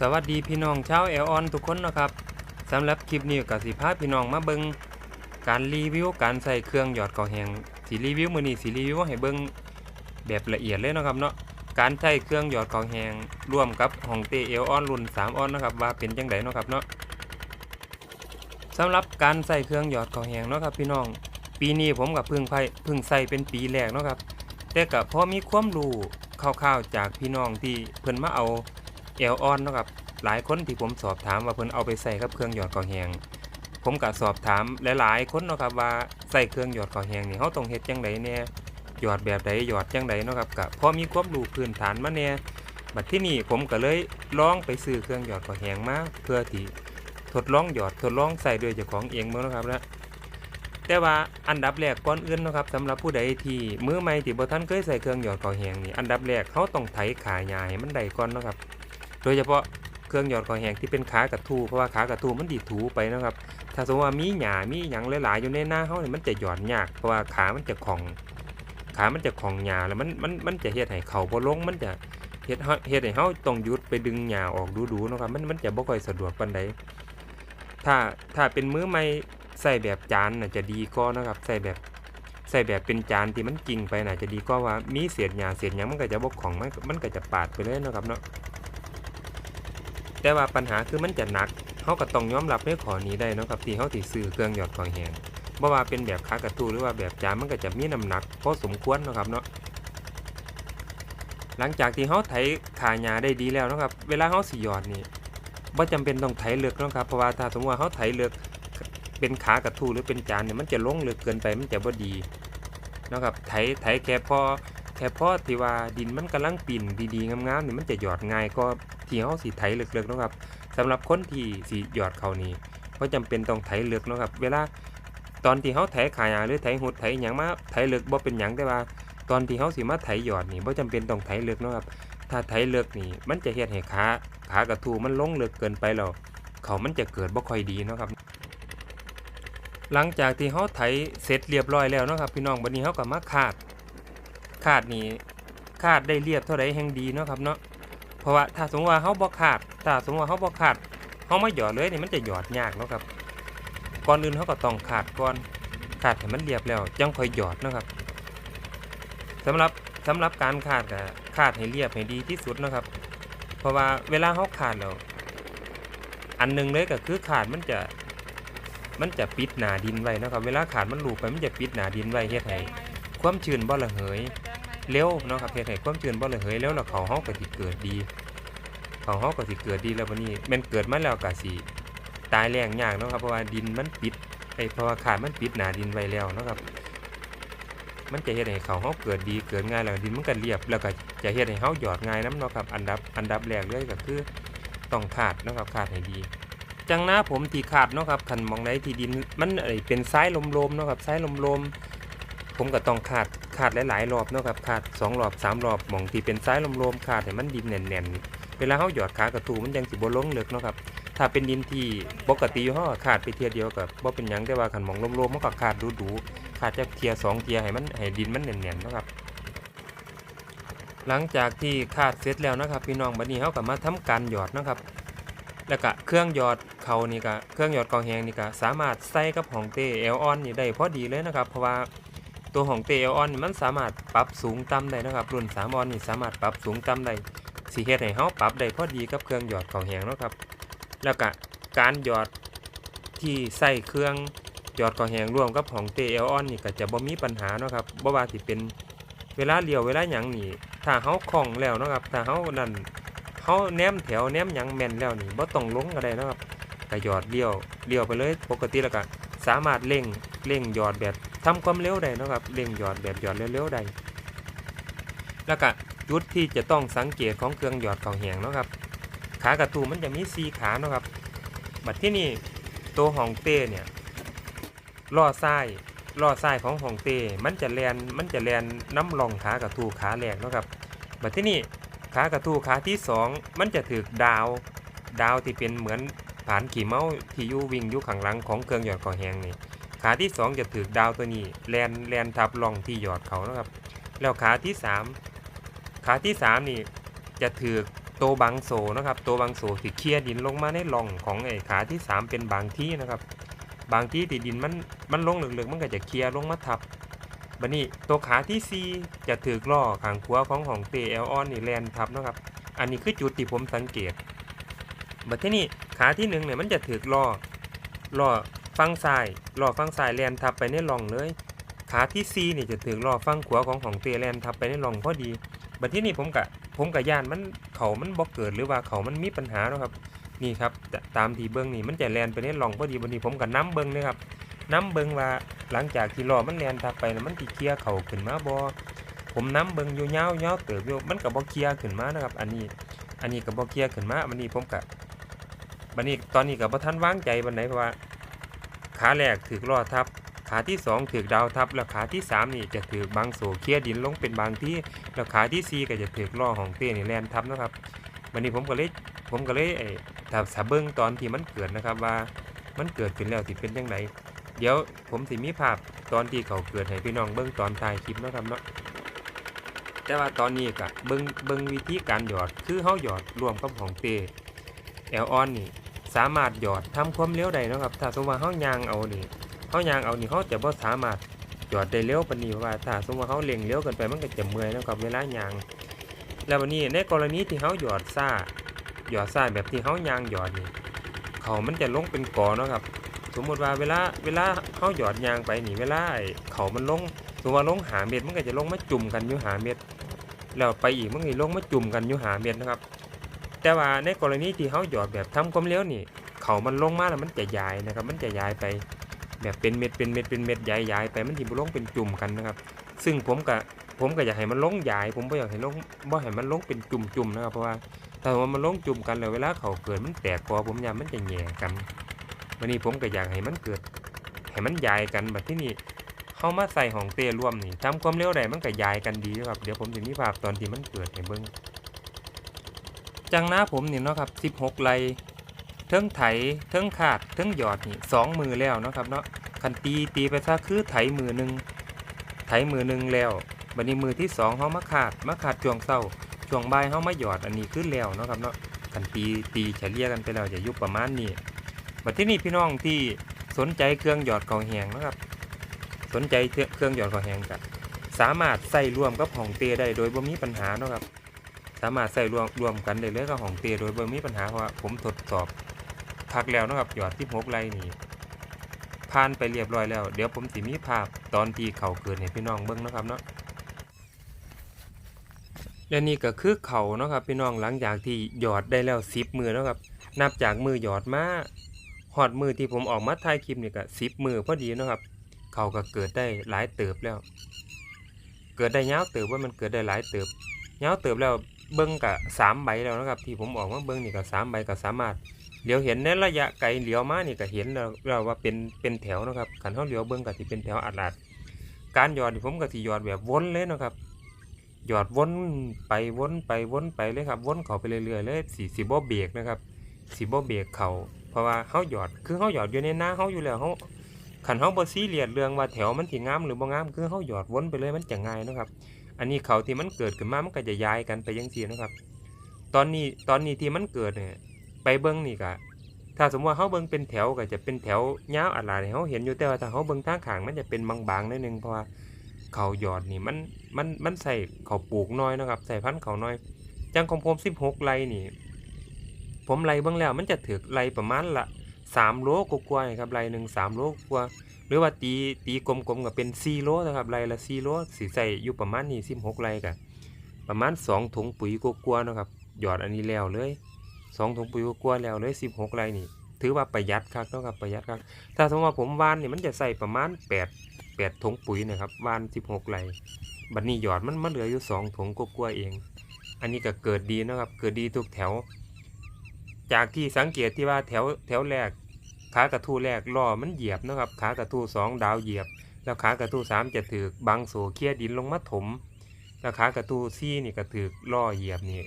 สวัสดีพี่น้องชาวแอลออนทุกคนนะครับสำหรับคลิปนี้ก็สิพาพี่น้องมาเบิงการรีวิวการใส่เครื่องหยอดเกาะแหงสิรีวิวมือนี้สิรีวิวให้เบิงแบบละเอียดเลยนะครับเนาะการใช้เครื่องหยอดเกาะแหงร่วมกับของเตเอลออนรุ่น3ออนนะครับว่าเป็นจังไดเนาะครับเนาะสำหรับการใส่เครื่องหยอดเกาะแหงเนาะครับพี่น้อง ปีนี้ผมกับพิ่งไพ่พิ่งใส่เป็นปีแรกเนาะครับแต่ก็พอมีความรู้คร่าวๆจากพี่น้องที่เพิ่นมาเอา เอลออนเนาะครับหลายคนที่ผมสอบถามว่าเพิ่นเอาไปใส่กับเครื่องหยอดกอแหงผมก็สอบถามหลายๆคนเนาะครับว่าใส่เครื่องหยอดกอแหงนี่เฮาต้องเฮ็ดจังไดแน่หยอดแบบใดหยอดจังไดเนาะครับก็พอมีความรู้พื้นฐานมาแน่บัดที่นี่ผมก็เลยลองไปซื้อเครื่องหยอดกอแหงมาเพื่อที่ทดลองหยอดทดลองใส่ด้วยเจ้าของเองเบิ่งนะครับนะแต่ว่าอันดับแรกก่อนอื่นนะครับสำหรับผู้ใดที่มือใหม่ที่บ่ทันเคยใส่เครื่องหยอดกอแหงนี่อันดับแรกเขาต้องไถขาหญ้าให้มันได้ก่อนนะครับ โดยเฉพาะเครื่องหยอดคอแหงที่เป็นขากระทูเพราะว่าขากระทูมันดีดถูไปนะครับ ถ้าสมมติว่ามีหญ้ามีหยังหลายๆอยู่ในหน้าเขาเนี่ยมันจะหยอดยากเพราะว่าขามันจะของขามันจะของหญ้าแล้วมันมันมันจะเฮ็ดให้เขาบ่ลงมันจะเฮ็ดเฮาเฮ็ดให้เฮาต้องหยุดไปดึงหญ้าออกดูๆนะครับ มันมันจะบ่ค่อยสะดวกปานใดถ้าถ้าเป็นมือใหม่ใส่แบบจานน่ะจะดีกว่านะครับใส่แบบใส่แบบเป็นจานที่มันกิ่งไปน่ะจะดีกว่าว่ามีเศษหญ้าเศษหยังมันก็จะบ่ของมันมันก็จะปาดไปเลยนะครับเนาะ แต่ว่าปัญหาคือมันจะหนักเขาก็ต้องยอมรับในข้อนี้ได้นะครับที่เขาติซื้อเครื่องหยอดของแหงบ่ว่าเป็นแบบขากระตูหรือว่าแบบจานมันก็จะมีน้ำหนักพอสมควรนะครับเนาะหลังจากที่เขาไถขาหญ้าได้ดีแล้วนะครับ เวลาเขาสิหยอดนี่บ่จำเป็นต้องไถเลึกนะครับเพราะว่าถ้าสมมติว่าเขาไถเลึกเป็นขากระทูหรือเป็นจานเนี่ยมันจะลงลึกเกินไปมันจะบ่ดีนะครับไถไถแค่พอแค่พอที่ว่าดินมันกำลังปิ่นดีๆงามๆเนี่ยมันจะหยอดง่ายก็ ที่เขาสิไถลึกๆนะครับสำหรับคนที่สิหยอดเขานี่ก็จำเป็นต้องไถลึกนะครับ เวลาตอนที่เขาไถขาหญ้าหรือไถหุดไถหยังมาไถลึกบ่เป็นหยังแต่ว่า ตอนที่เขาสิมาไถหยอดนี่บ่จำเป็นต้องไถเลือกนะครับ ถ้าไถเลือกนี่มันจะเฮ็ดให้ขาขากระทูมันลงเลือกเกินไปแล้วเขามันจะเกิดบ่ค่อยดีนะครับหลังจากที่เขาไถเสร็จเรียบร้อยแล้วนะครับ พี่น้องบัดนี้เขาก็มาคาด คาดนี่คาดได้เรียบเท่าใดแห่งดีเนาะครับเนาะ เพราะว่าถ้าสมมติว่าเขาบ่คาดถ้าสมมติว่าเขาบ่คาดเขามาหยอดเลยนี่มันจะหยอดยากเนาะครับก่อนอื่นเขาก็ต้องคาดก่อนคาดให้มันเรียบแล้วจังค่อยหยอดนะครับสำหรับสำหรับการขาดก็ขาดให้เรียบให้ดีที่สุดนะครับ เพราะว่าเวลาเขาขาดแล้วอันหนึงเลยก็คือขาดมันจะมันจะปิดหนาดินไว้นะครับ เวลาขาดมันหลูบไปมันจะปิดหนาดินไว้เฮ็ดให้ความชื้นบ่ระเหย เร็วเนาะครับเฮ็ดให้ความชื้นบ่ระเหยเร็วแล้วเขาเฮาก็สิเกิดดี เขาเฮาก็สิเกิดดีแล้ววันนี้แม่นเกิดมาแล้วก็สิตายแรงยากเนาะครับเพราะว่าดินมันปิดไอ้เพราะว่าขาดมันปิดหนาดินไว้แล้วเนาะครับ มันจะเฮ็ดให้เขาเฮาเกิดดีเกิดง่ายแล้วดินมันก็เรียบแล้วก็จะเฮ็ดให้เฮาหยอดง่ายน้ำเนาะครับ อันดับอันดับแรกเลยก็คือต้องขาดเนาะครับขาดให้ดีจังหน้าผมที่ขาดเนาะครับคันมองไหนที่ดินมันไอ้เป็นซ้ายลมๆเนาะครับซ้ายลมๆ ผมก็ต้องขาดขาดหลายๆรอบเนาะครับขาดสองรอบสามรอบมองที่เป็นซ้ายลมๆขาดให้มันดินแน่นๆ เวลาเฮาหยอดขากระตูมันยังสิบ่ลงเลิกเนาะครับถ้าเป็นดินที่ปกติเฮาขาดไปเทียเดียวกับบ่เป็นหยังแต่ว่าคันมองลมๆมันก็ขาดดูๆขาดจากเทียสองเทียให้มันให้ดินมันแน่นๆเนาะครับหลังจากที่ขาดเสร็จแล้วนะครับ พี่น้องบัดนี้เขาก็มาทำการหยอดนะครับ แล้วก็เครื่องหยอดเขานี่ก็เครื่องหยอดกองแหงนี่ก็สามารถใส่กับของเตเอลออนนี่ได้พอดีเลยนะครับ เพราะว่า ตัวของเตอลออนมันสามารถปรับสูงต่ำได้นะครับ รุ่น3ออนนี่สามารถปรับสูงต่ำได้สีเฮ็ดให้เฮาปรับได้พอดีกับเครื่องหยอดกองแหงนะครับ แล้วก็การหยอดที่ใส่เครื่องหยอดกอแหงร่วมกับของเตอลออนนี่ก็จะบ่มีปัญหาเนาะครับบ่ว่าสิเป็นเวลาเลี้ยวเวลาหยังนี่ถ้าเฮาคล่องแล้วนะครับถ้าเฮานั่นเฮาแนมแถวแนมหยังแม่นแล้วนี่บ่ต้องลงก็ได้นะครับก็หยอดเลี้ยวเลี้ยวไปเลยปกติแล้วก็สามารถเร่งเร่งหยอดแบบ ทำความเร็วได้นะครับเร่งหยอดแบบหยอดเร็วๆได้แล้วก็จุดที่จะต้องสังเกตของเครื่องหยอดของแหงนะครับ ขากระตูมันจะมี4ขานะครับบัดที่นี่ตัวของเต้เนี่ยล่อไส้ล่อไส้ของของเต้มันจะแลนมันจะแลนน้ำลองขากระทูขาแรกนะครับบัดที่นี่ขากระทูขาที่สองมันจะถือดาว ดาวที่เป็นเหมือนผานขี่เมาส์ที่ยู่วิ่งอยู่ข้างหลังของเครื่องหยอดคอแหงนี่ ขาที่สองจะถือดาวตัวนี้แลนแลนทับลองที่หยอดเขานะครับ แล้วขาที่สามขาที่สามนี่จะถือโตบางโซนะครับ โตบางโซที่เคลียดินลงมาในร่องของไอ้ขาที่ 3 เป็นบางที่นะครับ บางที่ที่ดินมันมันลงหลึกๆมันก็จะเคลียลงมาทับบัดนี้ตัวขาที่ 4 จะถือล่อขางขวของของเตเอลออนนี่แลนทับนะครับ อันนี้คือจุดที่ผมสังเกตบัดที่นี่ขาที่หนึ่งเนี่ยมันจะถือล่อล่อ ฟังซ้ายล่อฟังซ้ายแลนทับไปในร่องเลย ขาที่ซีนี่จะถือล่อฟังขวาของของเตียแลนทับไปในร่องพอดี บัดที่นี่ผมกะผมกะย่านมันเขามันบ่เกิดหรือว่าเขามันมีปัญหาเนาะครับ นี่ครับตตามที่เบิ้งนี่มันจะแลนไปในร่องพอดีบัดนี้ผมก็น้ำเบิ้งเลยครับน้ำเบิ้งว่าหลังจากที่ล้อมันแลนทับไปมันสิเคลียเขาขึ้นมาบ่ผมน้ำเบิ้งอยู่ยาวยาเติบอยู่มันก็บ่เคลียขึ้นมานะครับ อันนี้ อันนี้ก็บ่เคลียขึ้นมาบัดนี้ผมกะบัดนี้ตอนนี้ก็บ่ทันว่างใจบันไดเพราะว่า ขาแรกถือล้อทับ ขาที่สองถือดาวทับ แล้วขาที่สามนี่จะถือบางโสเคียดินลงเป็นบางที่แล้วขาที่สี่ก็จะถือล้อของเต้นี่แลนทับนะครับวันนี้ผมก็เลยผมก็เลยไอ้ถ้าสาเบิ้งตอนที่มันเกิดนะครับว่ามันเกิดขึ้นแล้วสิเป็นยังไงเดี๋ยวผมสิมีภาพตอนที่เขาเกิดให้พี่น้องเบิ้งตอนถ่ายคลิปนะครับเนาะแต่ว่าตอนนี้ก็เบิ้งเบิ้งวิธีการหยอดคือเฮาหยอดรวมกับของเต้แอลออนนี่ สามารถหยอดทำความเร็วได้นะครับ ถ้าสมมติว่าเฮายางเอานี่เฮายางเอานี่เฮาจะบ่สามารถจอดได้เร็วปานนี้เพราะว่าถ้าสมมติว่าเขาเร่งเร็วเกินไปมันก็จะเมื่อยนะครับเวลายาง แล้ววันนี้ในกรณีที่เขาหยอดซ่าหยอดซ่าแบบที่เขายางหยอดนี่เขามันจะลงเป็นกอนะครับ สมมติว่าเวลาเวลาเขาหยอดยางไปนี่เวลาเขามันลงสมมติว่าลงหาเม็ดมันก็จะลงมาจุ่มกันอยู่หาเม็ดแล้วไปอีกมันก็ลงมาจุ่มกันอยู่หาเม็ดนะครับ แต่ว่าในกรณีที่เขาหยอดแบบทำความเร็วนี่ เขามันลงมาแล้วมันจะยายนะครับ มันจะยายไปแบบเป็นเม็ดเป็นเม็ดเป็นเม็ดใหญ่ๆไปมันสิบ่ลงเป็นจุ่มกันนะครับ ซึ่งผมก็ผมก็อยากให้มันลงใหญ่ผมบ่อยากให้ลงบ่ให้มันลงเป็นจุ่มๆนะครับ เพราะว่าถ้าว่ามันลงจุ่มกันแล้วเวลาเขาเกิดมันแตกคอผมยามมันจะแหย่กันวันนี้ผมก็อยากให้มันเกิดให้มันใหญ่กันแบบที่นี่เข้ามาใส่ของเตร่วมนี่ทำความเร็วได้มันก็ใหญ่กันดีครับ เดี๋ยวผมจะมีภาพตอนที่มันเกิดให้เบิ่ง จังหน้าผมนี่เนาะครับ 16ไลเทิงไถเทิงขาดเทิงหยอดนี่สองมือแล้วเนาะครับเนาะคันตีตีไปซะคือไถมือหนึ่งไถมือหนึ่งแล้วบัดนี้มือที่สองเขามาขาดมาขาดช่วงเศร้าช่วงบ่ายเขามาหยอดอันนี้คือแล้วเนาะครับเนาะคันตีตีเฉลี่ยกันไปแล้วจะยุบประมาณนี้บัดที่นี่พี่น้องที่สนใจเครื่องหยอดของแหงนะครับสนใจเครื่องหยอดของแหงกันสามารถใส่ร่วมกับของเตได้โดยบ่มีปัญหาเนาะครับ สามารถใส่รวมรวมกันได้เลยกับของเตโดยบ่มีปัญหาเพราะผมทดสอบพักแล้วนะครับหยอดที่หกไรนี่ผ่านไปเรียบร้อยแล้ว เดี๋ยวผมสิมีภาพตอนที่เขาเกิดให้พี่น้องเบิ่งนะครับเนาะและนี่ก็คือเขานะครับพี่น้องหลังจากที่หยอดได้แล้วสิบมือนะครับ นับจากมือหยอดมาหอดมือที่ผมออกมาถ่ายคลิปนี่ก็สิบมือพอดีนะครับ เขาก็เกิดได้หลายเติบแล้ว เกิดได้ยาวเติบว่ามันเกิดได้หลายเติบยาวเติบแล้ว เบิ้งกับสามใบแล้วนะครับ ที่ผมออกมาเบิ้งนี่กับสามใบก็สามารถเดี๋ยวเห็นในระยะไกลเหลียวมานี่ก็เห็นแล้วเราว่าเป็นเป็นแถวนะครับขันเท้าเหลียวเบิ้งก็ที่เป็นแถวอัดอัดการหยอดนี่ผมก็ที่หยอดแบบวนเลยนะครับหยอดวนไปวนไปวนไปเลยครับวนเขาไปเรื่อยๆเลยสีสีบ่เบรกนะครับสีบ่เบรกเขาเพราะว่าเขาหยอดคือเขาหยอดอยู่ในหน้าเขาอยู่แล้วเขาขันเขาบ่ซีเรียสเรื่องว่าแถวมันสิงามหรือบ่งามคือเขาหยอดวนไปเลยมันจะง่ายนะครับ อันนี้เขาที่มันเกิดขึ้นมามันก็จะย้ายกันไปยังซี่นะครับ ตอนนี้ตอนนี้ที่มันเกิดเนี่ยไปเบิ้งนี่ก็ถ้าสมมติว่าเขาเบิ้งเป็นแถวก็จะเป็นแถวยาวอะไรเขาเห็นอยู่แต่ว่าถ้าเขาเบิ้งทางขางมันจะเป็นบางๆนิดนึงเพราะว่าเขาหยอดนี่มันมันมันใส่เขาปลูกน้อยนะครับ ใส่พันธุ์เขาน้อย จังของผมสิบหกไรนี่ ผมไล่เบิ้งแล้วมันจะถือไล่ประมาณละสามโลกว่าๆครับไล่หนึ่งสามโลกว่า หรือว่าตีตีกลมๆก็เป็นสี่โลนะครับไล่ละสี่โลสีใส่อยู่ประมาณนี้สิบหกไรกันประมาณสองถุงปุ๋ยกว่าๆนะครับหยอดอันนี้แล้วเลยสองถุงปุ๋ยกลัวาแล้วเลยสิบหกไรนี่ ถือว่าประหยัดครับนะครับประหยัดครับถ้าสมมติว่าผมวานนี่มันจะใส่ประมาณแปดแปดถุงปุ๋ยนะครับวานสิบหกไรบัดนี้หยอดมันมันเหลืออยู่สองถุงกลัวๆเอง อันนี้ก็เกิดดีนะครับเกิดดีทุกแถว จากที่สังเกตที่ว่าแถวแถวแรก ขากระทู้แรกล้อมันเหยียบนะครับ ขากระทู้สองดาวเหยียบ แล้วขากระทู้สามจะถือบางโซเคลียดินลงมาถม แล้วขากระทู้ซี่นี่ก็ถือล้อเหยียบนี่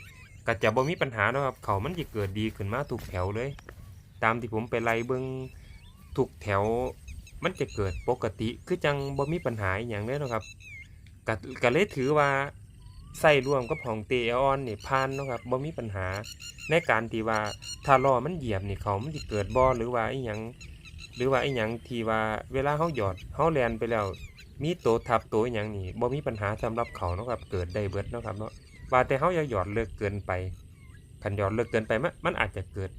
ก็จะบ่มีปัญหานะครับ เขามันจะเกิดดีขึ้นมาทุกแถวเลย ตามที่ผมไปไล่เบิ่งทุกแถว มันจะเกิดปกติคือจังบ่มีปัญหาอย่างเลยเนะครับก็ก็เลยถือว่า ใส่ร่วมกับของเตออนนี่ผ่านเนาะครับบ่มีปัญหา ในการที่ว่าถ้าล้อมันเหยียบนี่เขามันสิเกิดบ่หรือว่าอีหยังหรือว่าอีหยังที่ว่าเวลาเฮาหยอดเฮาแลนไปแล้ว มีโตทับโตอหย่างนี่บ่มีปัญหาสำหรับเขาเนาะครับเกิดได้เบิดเนาะครับเนาะว่าแต่เฮาอย่าหยอดเลิกเกินไปคันหยอดเลิกเกินไปมันมันอาจจะเกิด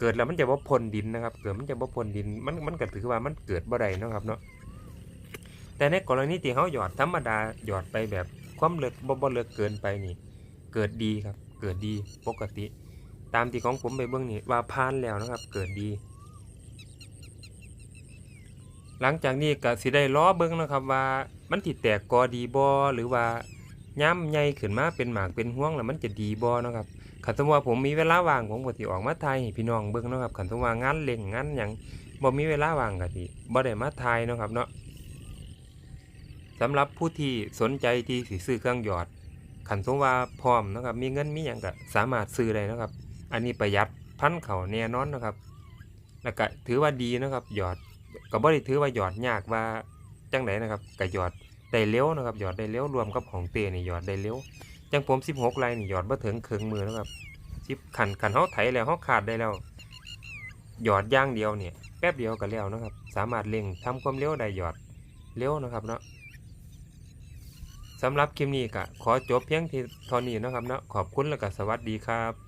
เกิดแล้วมันจะบ่พ้นดินนะครับ เกิดมันจะบ่พ้นดินมันมันก็ถือว่ามันเกิดบ่ได้เนาะครับเนาะแต่ในกรณีที่เฮาหยอดธรรมดาหยอดไปแบบ ความเลิกบ่บ่เลิกเกินไปนี่ เกิดดีครับ เกิดดีปกติ ตามที่ของผมไปเบิ่งนี่ว่าผ่านแล้วนะครับ เกิดดี หลังจากนี้ก็สิได้ล้อเบิ่งนะครับ ว่ามันสิดแตกกอดีบ่หรือว่าย้ำใหญ่ขึ้นมาเป็นหมากเป็นห่วงแล้วมันจะดีบ่เนาะครับคันสมมุติว่าผมมีเวลาว่างผมก็สิออกมาถ่ายให้พี่น้องเบิ่งนะครับคันสมมุติว่างานเล่งงานหยังบ่มีเวลาว่างก็สิบ่ได้มาถ่ายนะครับเนาะ สำหรับผู้ที่สนใจที่สิซื้อเครื่องหยอดคันสมว่าพร้อมนะครับ มีเงินมีหยังก็สามารถซื้อได้นะครับ อันนี้ประหยัดพันเข่าแน่นอนนะครับ แล้วก็ถือว่าดีนะครับ หยอดก็บ่ได้ถือว่าหยอดยากว่าจังไดนะครับก็หยอดได้เร็วนะครับ หยอดได้เร็วรวมกับของเตนี่หยอดได้เร็วจังผม 16ไลน์นี่หยอดบ่ถึงครึ่งมือนะครับ10คันคันเฮาไถแล้วเฮาขาดได้แล้ว หยอดย่างเดียวเนี่ยแป๊บเดียวก็แล้วนะครับ สามารถเร่งทำความเร็วได้หยอดเร็วนะครับเนาะ สำหรับคลิปนี้ก็ขอจบเพียงที่เท่านี้นะครับเนาะขอบคุณแล้วก็สวัสดีครับ